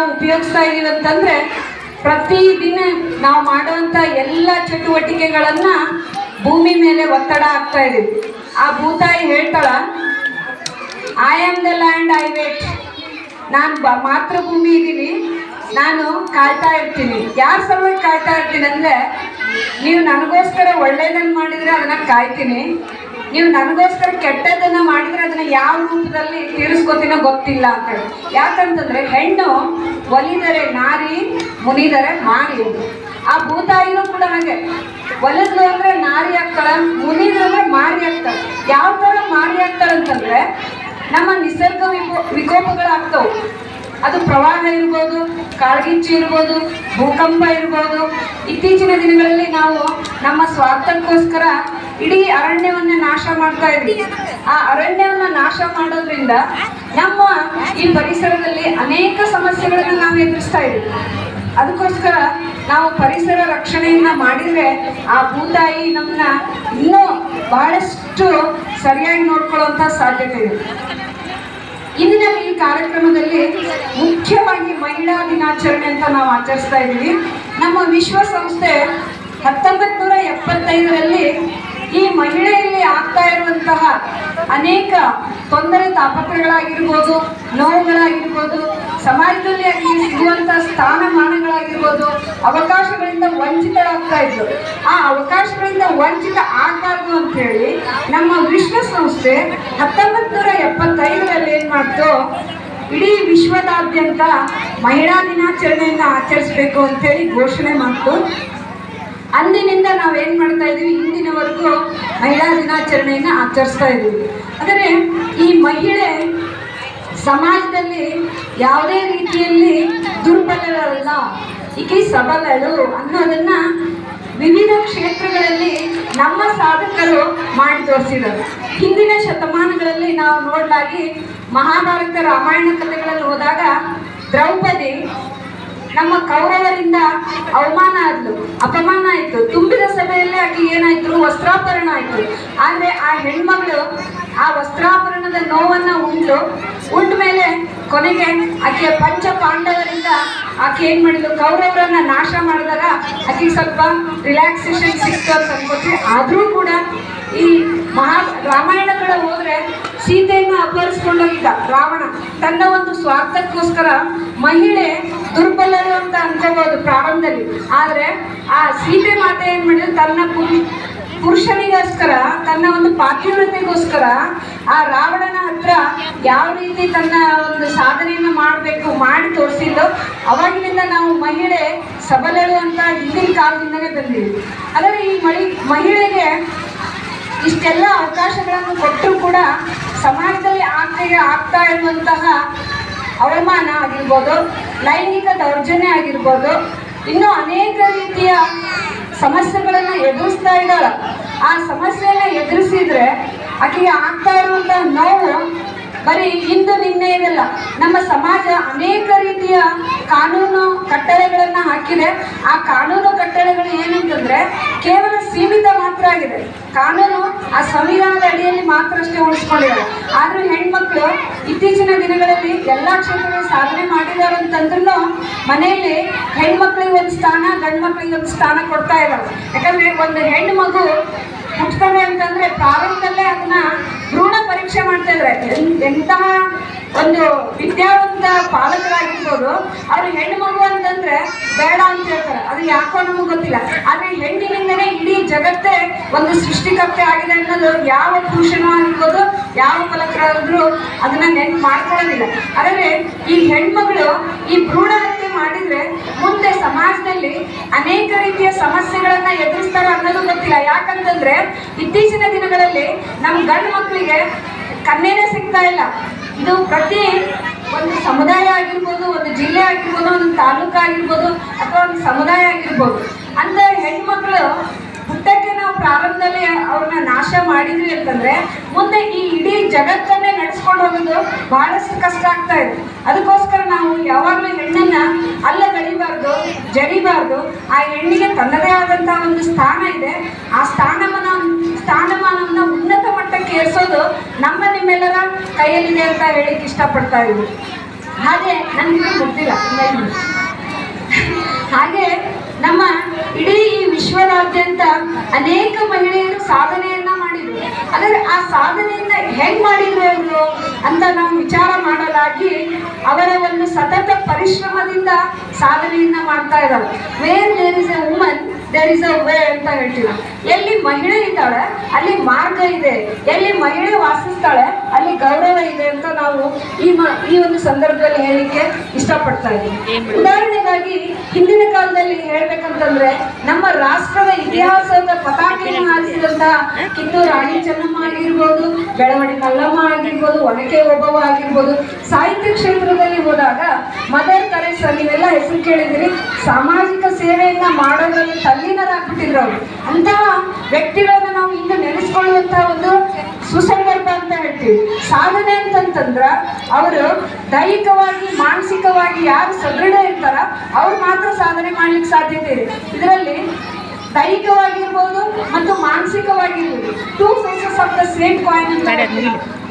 ನಾವು ಉಪಯೋಗಿಸ್ತಾ ಇದೀವಿ ಅಂತಂದ್ರೆ ಪ್ರತಿದಿನ ನಾವು ಮಾಡುವಂತ ಎಲ್ಲ ಚಟುವಟಿಕೆಗಳನ್ನ ಭೂಮಿ ಮೇಲೆ ಒತ್ತಡ ಆಗ್ತಾ ಇದೀವಿ. ಆ ಭೂತಾಯಿ ಹೇಳ್ತಾಳ I am the land I wait ನಾನು ಮಾತೃಭೂಮಿ ಇದ್ದೀನಿ ನಾನು ಕಾಯ್ತಾ ಇರ್ತೀನಿ. ಯಾರ ಸಲುವಾಗಿ ಕಾಯ್ತಾ ಇರ್ತೀನಿ ಅಂದರೆ, ನೀವು ನನಗೋಸ್ಕರ ಒಳ್ಳೇದನ್ನು ಮಾಡಿದರೆ ಅದನ್ನು ಕಾಯ್ತೀನಿ. ನೀವು ನನಗೋಸ್ಕರ ಕೆಟ್ಟದನ್ನ ಮಾಡಿದ್ರೆ ಅದನ್ನ ಯಾವ ರೂಪದಲ್ಲಿ ತೀರಿಸ್ಕೋತೀನೋ ಗೊತ್ತಿಲ್ಲ ಅಂತ ಹೇಳಿ. ಯಾಕಂತಂದ್ರೆ ಹೆಣ್ಣು ಒಲಿದರೆ ನಾರಿ, ಮುನಿದರೆ ಮಾರಿ ಆ ಭೂತಾಯಿನೂ ಕೂಡ ಹಾಗೆ. ಒಲಿದ್ಲು ಅಂದ್ರೆ ನಾರಿ ಆಗ್ತಾಳೆ, ಮುನಿದ್ರೆ ಮಾರಿ ಆಗ್ತಾಳೆ. ಯಾವ ತರ ಮಾರಿ ಆಗ್ತಾಳೆ ಅಂತಂದ್ರೆ ನಮ್ಮ ನಿಸರ್ಗ ವಿಕೋ ವಿಕೋಪಗಳಾಗ್ತವು ಅದು ಪ್ರವಾಹ ಇರ್ಬೋದು, ಕಾಳ್ಗಿಚ್ಚು ಇರ್ಬೋದು, ಭೂಕಂಪ ಇರ್ಬೋದು. ಇತ್ತೀಚಿನ ದಿನಗಳಲ್ಲಿ ನಾವು ನಮ್ಮ ಸ್ವಾರ್ಥಕ್ಕೋಸ್ಕರ ಇಡೀ ಅರಣ್ಯವನ್ನ ನಾಶ ಮಾಡ್ತಾ ಇದ್ವಿ ಆ ಅರಣ್ಯವನ್ನ ನಾಶ ಮಾಡೋದ್ರಿಂದ ನಮ್ಮ ಈ ಪರಿಸರದಲ್ಲಿ ಅನೇಕ ಸಮಸ್ಯೆಗಳನ್ನು ನಾವು ಎದುರಿಸ್ತಾ ಇದ್ದೀವಿ ಅದಕ್ಕೋಸ್ಕರ ನಾವು ಪರಿಸರ ರಕ್ಷಣೆಯನ್ನ ಮಾಡಿದ್ರೆ ಆ ಭೂತಾಯಿ ನಮ್ಮನ್ನ ಇನ್ನೂ ಬಹಳಷ್ಟು ಸರಿಯಾಗಿ ನೋಡ್ಕೊಳ್ಳುವಂತ ಸಾಧ್ಯತೆ ಇದೆ. ಇಂದಿನ ಈ ಕಾರ್ಯಕ್ರಮದಲ್ಲಿ ಮುಖ್ಯವಾಗಿ ಮಹಿಳಾ ದಿನಾಚರಣೆ ಅಂತ ನಾವು ಆಚರಿಸ್ತಾ ಇದ್ದೀವಿ. ನಮ್ಮ ವಿಶ್ವಸಂಸ್ಥೆ ಹತ್ತೊಂಬತ್ತು ನೂರ ಎಪ್ಪತ್ತೈದರಲ್ಲಿ ಈ ಮಹಿಳೆಯಲ್ಲಿ ಆಗ್ತಾ ಇರುವಂತಹ ಅನೇಕ ತೊಂದರೆ ತಾಪತ್ರಗಳಾಗಿರ್ಬೋದು, ನೋವುಗಳಾಗಿರ್ಬೋದು ಸಮಾಜದಲ್ಲಿ ಅಲ್ಲಿ ಸಿಗುವಂತಹ ಸ್ಥಾನಮಾನಗಳಾಗಿರ್ಬೋದು, ಅವಕಾಶಗಳಿಂದ ವಂಚಿತರಾಗ್ತಾ ಇದ್ರು. ಆ ಅವಕಾಶಗಳಿಂದ ವಂಚಿತ ಆಗಬಾರ್ದು ಅಂತ ಹೇಳಿ ನಮ್ಮ ವಿಶ್ವಸಂಸ್ಥೆ ಹತ್ತೊಂಬತ್ತು ನೂರ ಎಪ್ಪತ್ತೈದರಲ್ಲಿ ಏನ್ ಮಾಡ್ತು? ಇಡೀ ವಿಶ್ವದಾದ್ಯಂತ ಮಹಿಳಾ ದಿನಾಚರಣೆಯನ್ನು ಆಚರಿಸಬೇಕು ಅಂತೇಳಿ ಘೋಷಣೆ ಮಾಡ್ತು. ಅಂದಿನಿಂದ ನಾವು ಏನು ಮಾಡ್ತಾ ಇದ್ದೀವಿ ಇಂದಿನವರೆಗೂ ಮಹಿಳಾ ದಿನಾಚರಣೆಯನ್ನು ಆಚರಿಸ್ತಾ ಇದ್ದೀವಿ ಆದರೆ ಈ ಮಹಿಳೆ ಸಮಾಜದಲ್ಲಿ ಯಾವುದೇ ರೀತಿಯಲ್ಲಿ ದುರ್ಬಲರಲ್ಲ. ಈಕೆ ಸಬಲಳು ಅನ್ನೋದನ್ನ ವಿವಿಧ ಕ್ಷೇತ್ರಗಳಲ್ಲಿ ನಮ್ಮ ಸಾಧಕರು ಮಾಡಿ ತೋರಿಸಿದರು ಹಿಂದಿನ ಶತಮಾನಗಳಲ್ಲಿ ನಾವು ನೋಡಲಾಗಿ ಮಹಾಭಾರತ ರಾಮಾಯಣ ಕಥೆಗಳಲ್ಲಿ ಹೋದಾಗ ದ್ರೌಪದಿ ನಮ್ಮ ಕೌರವರಿಂದ ಅವಮಾನ ಆದ್ಲು, ಅಪಮಾನ ಆಯ್ತು. ತುಂಬಿದ ಸಭೆಯಲ್ಲೇ ಆಕೆ ಏನಾಯ್ತು? ವಸ್ತ್ರಾಪರಣ ಆಯ್ತು. ಆದ್ರೆ ಆ ಹೆಣ್ಮಗಳು ಆ ವಸ್ತ್ರಾಪರಣದ ನೋವನ್ನ ಉಂಡು ಉಂಡ ಮೇಲೆ ಕೊನೆಗೆ ಆಕೆಯ ಪಂಚ ಪಾಂಡವರಿಂದ ಆಕೆ ಏನ್ ಮಾಡಿದ್ಲು? ಕೌರವರನ್ನ ನಾಶ ಮಾಡಿದಾಗ ಆಕೆಗೆ ಸ್ವಲ್ಪ ರಿಲ್ಯಾಕ್ಸೇಷನ್ ಸಿಕ್ತು ಅಂತ ಅನ್ಕೋತೀವಿ ಆದ್ರೂ ಕೂಡ ಈ ಮಹಾ ರಾಮಾಯಣಗಳ ಹೋದ್ರೆ ಸೀತೆಯನ್ನು ಅಪಹರಿಸ್ಕೊಂಡೋಗಿದ್ದ ರಾವಣ. ತನ್ನ ಒಂದು ಸ್ವಾರ್ಥಕ್ಕೋಸ್ಕರ ಮಹಿಳೆ ದುರ್ಬಲರು ಅಂತ ಅನ್ಕೋಬಹುದು ಪ್ರಾರಂಭದಲ್ಲಿ. ಆದ್ರೆ ಆ ಸೀತೆ ಮಾತೆ ಏನ್ ಮಾಡಿದ್ರು? ತನ್ನ ಪುರು- ಪುರುಷನಿಗೋಸ್ಕರ, ತನ್ನ ಒಂದು ಪಾತಿವ್ರತೆಗೋಸ್ಕರ ಆ ರಾವಣನ ಹತ್ರ ಯಾವ ರೀತಿ ತನ್ನ ಒಂದು ಸಾಧನೆಯನ್ನು ಮಾಡಬೇಕು, ಮಾಡಿ ತೋರಿಸಿದ್ದು ಅವಾಗಿನಿಂದ ನಾವು ಮಹಿಳೆ ಸಬಲರು ಅಂತ ಹಿಂದಿನ ಕಾಲದಿಂದನೇ ಬಂದಿದ್ವಿ ಆದರೆ ಈ ಮಳಿ, ಮಹಿಳೆಗೆ ಇಷ್ಟೆಲ್ಲ ಅವಕಾಶಗಳನ್ನು ಕೊಟ್ಟರೂ ಕೂಡ ಸಮಾಜದಲ್ಲಿ ಆಕೆಗೆ ಆಗ್ತಾ ಇರುವಂತಹ ಅವಮಾನ ಆಗಿರ್ಬೋದು, ಲೈಂಗಿಕ ದೌರ್ಜನ್ಯ ಆಗಿರ್ಬೋದು, ಇನ್ನೂ ಅನೇಕ ರೀತಿಯ ಸಮಸ್ಯೆಗಳನ್ನು ಎದುರಿಸ್ತಾ ಇದ್ದಾಳ. ಆ ಸಮಸ್ಯೆಯನ್ನು ಎದುರಿಸಿದ್ರೆ ಆಕೆಗೆ ಆಗ್ತಾ ಇರುವಂತಹ ನೋವು ಬರೀ ಇಂದು ನಿನ್ನೆ ಇದೆಲ್ಲ, ನಮ್ಮ ಸಮಾಜ ಅನೇಕ ರೀತಿಯ ಕಾನೂನು ಕಟ್ಟಳೆಗಳನ್ನ ಹಾಕಿದೆ ಆ ಕಾನೂನು ಕಟ್ಟಳೆಗಳು ಏನಂತಂದ್ರೆ ಕೇವಲ ಸೀಮಿತ ಮಾತ್ರ ಆಗಿದೆ. ಕಾನೂನು ಆ ಸಂವಿಧಾನದ ಅಡಿಯಲ್ಲಿ ಮಾತ್ರ ಅಷ್ಟೇ ಉಳಿಸ್ಕೊಂಡಿದ್ದಾರೆ ಆದ್ರೂ ಹೆಣ್ಮಕ್ಳು ಇತ್ತೀಚಿನ ದಿನಗಳಲ್ಲಿ ಎಲ್ಲಾ ಕ್ಷೇತ್ರಗಳು ಸಾಧನೆ ಮಾಡಿದ್ದಾರೆ ಅಂತಂದ್ರೂ ಮನೆಯಲ್ಲಿ ಹೆಣ್ಮಕ್ಳಿಗೆ ಒಂದು ಸ್ಥಾನ ಗಂಡು ಮಕ್ಳಿಗೆ ಒಂದು ಸ್ಥಾನ ಕೊಡ್ತಾ ಇದ್ದಾರೆ. ಯಾಕಂದ್ರೆ ಒಂದು ಹೆಣ್ಣು ಹುಟ್ತವೆ ಅಂತಂದ್ರೆ ಪ್ರಾರಂಭದಲ್ಲೇ ಅದನ್ನ ಭ್ರೂಣ ಪರೀಕ್ಷೆ ಮಾಡ್ತಾ ಇದ್ರೆ. ಎಂತಹ ಒಂದು ವಿದ್ಯಾವಂತ ಪಾಲಕರಾಗಿರ್ಬೋದು, ಅವ್ರು ಹೆಣ್ಣು ಮಗು ಅಂತಂದ್ರೆ ಬೇಡ ಅಂತ ಹೇಳ್ತಾರೆ. ಅದು ಯಾಕೋ ನಮಗೂ ಗೊತ್ತಿಲ್ಲ. ಆದ್ರೆ ಹೆಣ್ಣಿನಿಂದನೇ ಇಡೀ ಜಗತ್ತೇ ಒಂದು ಸೃಷ್ಟಿಕರ್ತೆ ಆಗಿದೆ ಅನ್ನೋದು ಯಾವ ಪುರುಷನೂ ಆಗಿರ್ಬೋದು, ಯಾವ ಫಲಕರಾದ್ರೂ ಅದನ್ನ ನೆನ್ಪು ಮಾಡ್ಕೊಳ್ಳೋದಿಲ್ಲ. ಆದರೆ ಈ ಹೆಣ್ಮಗಳು ಈ ಭ್ರೂಣ ಮಾಡಿದ್ರೆ ಮುಂದೆ ಸಮಾಜದಲ್ಲಿ ಅನೇಕ ರೀತಿಯ ಸಮಸ್ಯೆಗಳನ್ನ ಎದುರಿಸ್ತಾರ ಅನ್ನೋದು ಗೊತ್ತಿಲ್ಲ. ಯಾಕಂತಂದ್ರೆ ಇತ್ತೀಚಿನ ದಿನಗಳಲ್ಲಿ ನಮ್ಮ ಗಂಡು ಮಕ್ಕಳಿಗೆ ಕನ್ನೇನೆ ಸಿಗ್ತಾ ಇಲ್ಲ. ಇದು ಪ್ರತಿ ಒಂದು ಸಮುದಾಯ ಆಗಿರ್ಬೋದು, ಒಂದು ಜಿಲ್ಲೆ ಆಗಿರ್ಬೋದು, ಒಂದು ತಾಲೂಕು ಆಗಿರ್ಬೋದು ಅಥವಾ ಒಂದು ಸಮುದಾಯ ಆಗಿರ್ಬೋದು. ಅಂತ ಹೆಣ್ಮಕ್ಳು ಹುಟ್ಟಕ್ಕೆ ನಾವು ಪ್ರಾರಂಭದಲ್ಲಿ ಅವ್ರನ್ನ ನಾಶ ಮಾಡಿದ್ವಿ ಅಂತಂದ್ರೆ ಮುಂದೆ ಈ ಇಡೀ ಜಗತ್ತನ್ನೇ ನಡೆಸ್ಕೊಂಡು ಹೋಗೋದು ಬಹಳಷ್ಟು ಕಷ್ಟ ಆಗ್ತಾ ಇದೆ. ಅದಕ್ಕೋಸ್ಕರ ನಾವು ಯಾವಾಗಲೂ ಹೆಣ್ಣನ್ನ ಅಲ್ಲ ಬೆಳಿಬಾರ್ದು, ಜರಿಬಾರ್ದು. ಆ ಹೆಣ್ಣಿಗೆ ತನ್ನದೇ ಆದಂತಹ ಒಂದು ಸ್ಥಾನ ಇದೆ. ಆ ಸ್ಥಾನಮಾನ ಸ್ಥಾನಮಾನವನ್ನ ಉನ್ನತ ಮಟ್ಟಕ್ಕೆ ಏರಿಸೋದು ನಮ್ಮ ನಿಮ್ಮೆಲ್ಲರ ಕೈಯಲ್ಲಿದೆ ಅಂತ ಹೇಳಿಕ್ಕೆ ಇಷ್ಟಪಡ್ತಾ ಇದ್ದೀವಿ ಹಾಗೆ ನನಗೆ ಗೊತ್ತಿಲ್ಲ ಹಾಗೆ ನಮ್ಮ ಇಡೀ ಈ ವಿಶ್ವದಾದ್ಯಂತ ಅನೇಕ ಮಹಿಳೆಯರು ಮಾಡಿದ್ರು ಆದರೆ ಆ ಸಾಧನೆಯಿಂದ ಹೆಂಗ್ ಮಾಡಿದ್ರು ಅವರು ಅಂತ ನಾವು ವಿಚಾರ ಮಾಡಲಾಗಿ ಅವರ ಒಂದು ಸತತ ಪರಿಶ್ರಮದಿಂದ ಸಾಧನೆಯನ್ನ ಮಾಡ್ತಾ ಇದ್ದಾರೆ. Where there is a woman there is a way ಅಂತ ಹೇಳ್ತೀವಿ. ಎಲ್ಲಿ ಮಹಿಳೆ ಇದ್ದಾಳೆ, ಅಲ್ಲಿ ಮಾರ್ಗ ಇದೆ. ಎಲ್ಲಿ ಮಹಿಳೆ ವಾಸಿಸ್ತಾಳೆ ಗೌರವ ಇದೆ ಅಂತ ನಾವು ಈ ಮ ಈ ಒಂದು ಸಂದರ್ಭದಲ್ಲಿ ಹೇಳಲಿಕ್ಕೆ ಇಷ್ಟಪಡ್ತಾ ಇದ್ದೀವಿ ಉದಾಹರಣೆಗಾಗಿ ಹಿಂದಿನ ಕಾಲದಲ್ಲಿ ಹೇಳ್ಬೇಕಂತಂದ್ರೆ ನಮ್ಮ ರಾಷ್ಟ್ರದ ಇತಿಹಾಸದ ಪತಾಕೆಯನ್ನು ಹಾರಿಸಿದಂತಹ ಕಿತ್ತೂರು ರಾಣಿ ಚೆನ್ನಮ್ಮ ಆಗಿರ್ಬೋದು ಬೆಳವಣಿ ಕಲ್ಲಮ್ಮ ಆಗಿರ್ಬೋದು ಒನಕೆ ಒಬ್ಬವ ಆಗಿರ್ಬೋದು ಸಾಹಿತ್ಯ ಕ್ಷೇತ್ರದಲ್ಲಿ ಹೋದಾಗ ಮದರ್ ತೆರೇಸಾ ನೀವೆಲ್ಲ ಹೆಸರು ಕೇಳಿದಿರಿ ಸಾಮಾಜಿಕ ಸೇವೆಯನ್ನ ಮಾಡೋದ್ರಲ್ಲಿ ತಲ್ಲೀನರಾಗ್ಬಿಟ್ಟಿದ್ರು ಅವರು. ಅಂತಹ ವ್ಯಕ್ತಿಗಳನ್ನ ನಾವು ಇಂದು ನೆನೆಸ್ಕೊಳ್ಳುವಂತಹ ಒಂದು ಹೇಳ್ತೀವಿ ಸಾಧನೆ ಅಂತಂತಂದ್ರ ಅವರು ದೈಹಿಕವಾಗಿ ಮಾನಸಿಕವಾಗಿ ಯಾರು ಸದೃಢ ಇರ್ತಾರ ಅವ್ರು ಮಾತ್ರ ಸಾಧನೆ ಮಾಡ್ಲಿಕ್ಕೆ ಸಾಧ್ಯತೆ ಇದೆ. ಇದರಲ್ಲಿ ದೈಹಿಕವಾಗಿರ್ಬೋದು ಮತ್ತು ಮಾನಸಿಕವಾಗಿರ್ಬೋದು. Two faces of the same coin ಅಂತ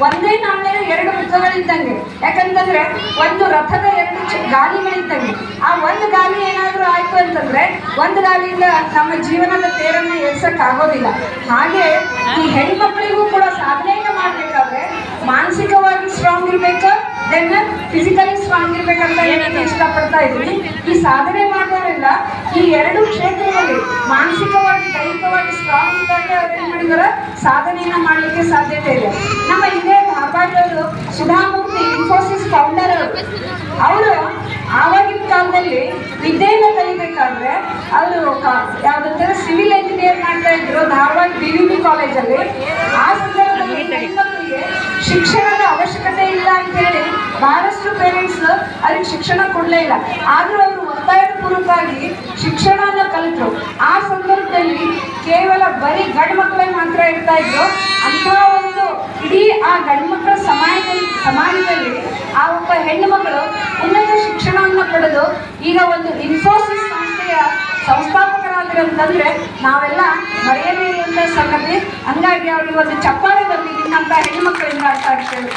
ಒಂದೇ ನಾಣ್ಯ ಎರಡು ಮುಖಗಳಿದ್ದಂಗೆ. ಯಾಕಂತಂದ್ರೆ ಒಂದು ರಥದ ಎರಡು ಗಾಲಿಗಳಿದ್ದಂಗೆ. ಆ ಒಂದು ಗಾಲಿ ಏನಾದರೂ ಆಯ್ತು ಅಂತಂದ್ರೆ ಒಂದು ಗಾಲಿಯಿಂದ ನಮ್ಮ ಜೀವನದ ತೇರನ್ನ ಎಳ್ಸಕ್ ಆಗೋದಿಲ್ಲ. ಹಾಗೆ ಈ ಹೆಣ್ಮಕ್ಳಿಗೂ ಕೂಡ ಸಾಧನೆಯನ್ನು ಮಾಡ್ಬೇಕಾದ್ರೆ ಮಾನಸಿಕವಾಗಿ ಸ್ಟ್ರಾಂಗ್ ಇರ್ಬೇಕ? ದೆನ್ ಫಿಸಿಕಲಿ ಸ್ಟ್ರಾಂಗ್ ಇರ್ಬೇಕಂತ ಹೇಳಕ್ಕೆ ಇಷ್ಟಪಡ್ತಾ ಇದ್ದೀನಿ. ಈ ಸಾಧನೆ ಮಾಡೋರೆಲ್ಲ ಈ ಎರಡು ಕ್ಷೇತ್ರದಲ್ಲಿ ಮಾನಸಿಕವಾಗಿ ದೈಹಿಕವಾಗಿ ಸ್ಟ್ರಾಂಗ್ ಇದ್ದಾಗ ಅವ್ರು ಏನ್ ಮಾಡಿದಾರ? ಸಾಧನೆಯನ್ನ ಮಾಡ್ಲಿಕ್ಕೆ ಸಾಧ್ಯತೆ ಇದೆ. ನಮ್ಮ ಇದೇ ಧಾರವಾಡದವರು ಸುಧಾಮೂರ್ತಿ ಇನ್ಫೋಸಿಸ್ ಫೌಂಡರ್ ಅವರು ಅವರು ಆವಾಗಿನ ಕಾಲದಲ್ಲಿ ವಿದ್ಯೆಯನ್ನು ಕಲಿಬೇಕಾದ್ರೆ ಅವರು ಯಾವ್ದಂದ್ರೆ ಸಿವಿಲ್ ಇಂಜಿನಿಯರ್ ಮಾಡ್ತಾ ಇದ್ರು. ಧಾರವಾಡ ಬಿ ವಿ ಬಿ ಕಾಲೇಜಲ್ಲಿ ಶಿಕ್ಷಣದ ಅವಶ್ಯಕತೆ ಇಲ್ಲ ಅಂತ ಹೇಳಿ ಬಹಳಷ್ಟು ಪೇರೆಂಟ್ಸ್ ಅವ್ರಿಗೆ ಶಿಕ್ಷಣ ಕೊಡಲೇ ಇಲ್ಲ. ಆದ್ರೂ ಅವರು ಒತ್ತಾಯದ ಪೂರ್ವಕವಾಗಿ ಶಿಕ್ಷಣನ ಕಲಿತರು. ಆ ಸಂದರ್ಭದಲ್ಲಿ ಕೇವಲ ಬರೀ ಗಂಡು ಮಕ್ಕಳೇ ಮಾತ್ರ ಇರ್ತಾ ಇದ್ರು. ಅಂತ ಒಂದು ಇಡೀ ಆ ಗಂಡು ಮಕ್ಕಳ ಸಮಾಜದಲ್ಲಿ ಸಮಾಜದಲ್ಲಿ ಆ ಒಬ್ಬ ಹೆಣ್ಣು ಮಕ್ಕಳು ಉನ್ನತ ಶಿಕ್ಷಣವನ್ನು ಪಡೆದು ಈಗ ಒಂದು ಇನ್ಫೋಸಿಸ್ ಸಂಸ್ಥೆಯ ಸಂಸ್ಥಾಪಕರಾಗಿರೋದಂದ್ರೆ ನಾವೆಲ್ಲ ಮರೆಯಲೇರುವಂತ ಸಂಗತಿ. ಹಂಗಾಗಿ ಅವ್ರಿಗೆ ಒಂದು ಚಪ್ಪಾಳೆ ಬರಲಿ ನಿಮ್ಮಂತ ಹೆಣ್ಣು ಮಕ್ಕಳಿಂದ ಅರ್ಥ ಆಗ್ತೇವೆ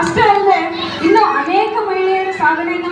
ಅಷ್ಟೇ ಅಲ್ಲದೆ ಇನ್ನು ಅನೇಕ ಮಹಿಳೆಯರ ಸಾಧನೆಯನ್ನು